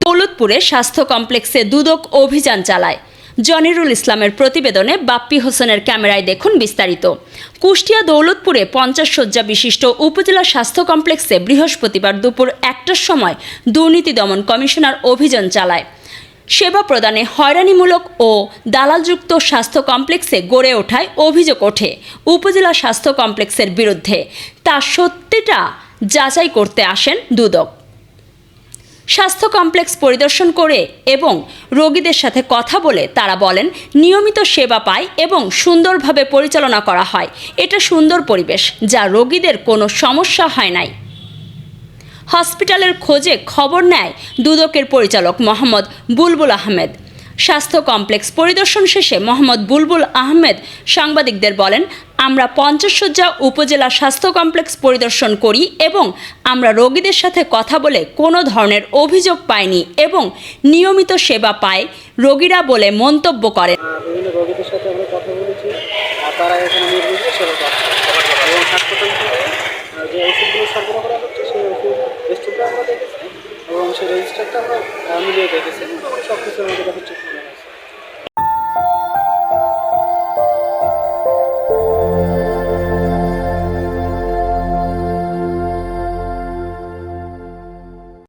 দৌলতপুরে স্বাস্থ্য কমপ্লেক্সে দুদক অভিযান চালায়। জনিরুল ইসলামের প্রতিবেদনে বাপ্পি হোসেনের ক্যামেরায় দেখুন বিস্তারিত। কুষ্টিয়া দৌলতপুরে পঞ্চাশ শয্যা বিশিষ্ট উপজেলা স্বাস্থ্য কমপ্লেক্সে বৃহস্পতিবার দুপুর একটার সময় দুর্নীতি দমন কমিশনার অভিযান চালায়। সেবা প্রদানে হয়রানিমূলক ও দালালযুক্ত স্বাস্থ্য কমপ্লেক্সে গড়ে ওঠায় অভিযোগ ওঠে উপজেলা স্বাস্থ্য কমপ্লেক্সের বিরুদ্ধে। তা সত্যিটা যাচাই করতে আসেন দুদক। স্বাস্থ্য কমপ্লেক্স পরিদর্শন করে এবং রোগীদের সাথে কথা বলে তারা বলেন, নিয়মিত সেবা পায় এবং সুন্দরভাবে পরিচালনা করা হয়। এটা সুন্দর পরিবেশ, যা রোগীদের কোনো সমস্যা হয় নাই। হসপিটালের খোঁজে খবর নেয় দুদকের পরিচালক মোহাম্মদ বুলবুল আহমেদ। স্বাস্থ্য কমপ্লেক্স পরিদর্শন শেষে মোহাম্মদ বুলবুল আহমেদ সাংবাদিকদের বলেন, আমরা পঞ্চাশসজ্জা উপজেলা স্বাস্থ্য কমপ্লেক্স পরিদর্শন করি এবং আমরা রোগীদের সাথে কথা বলে কোনো ধরনের অভিযোগ পাইনি এবং নিয়মিত সেবা পায় রোগীরা বলে মন্তব্য করেন। সাথে আমরা কথা বলেছি তারা এখানে সেবা রেজিস্টারটা রেজিস্টারটা আমরা মিলিয়ে দেখেছি। সব কিছু আমাদের কাছে ঠিক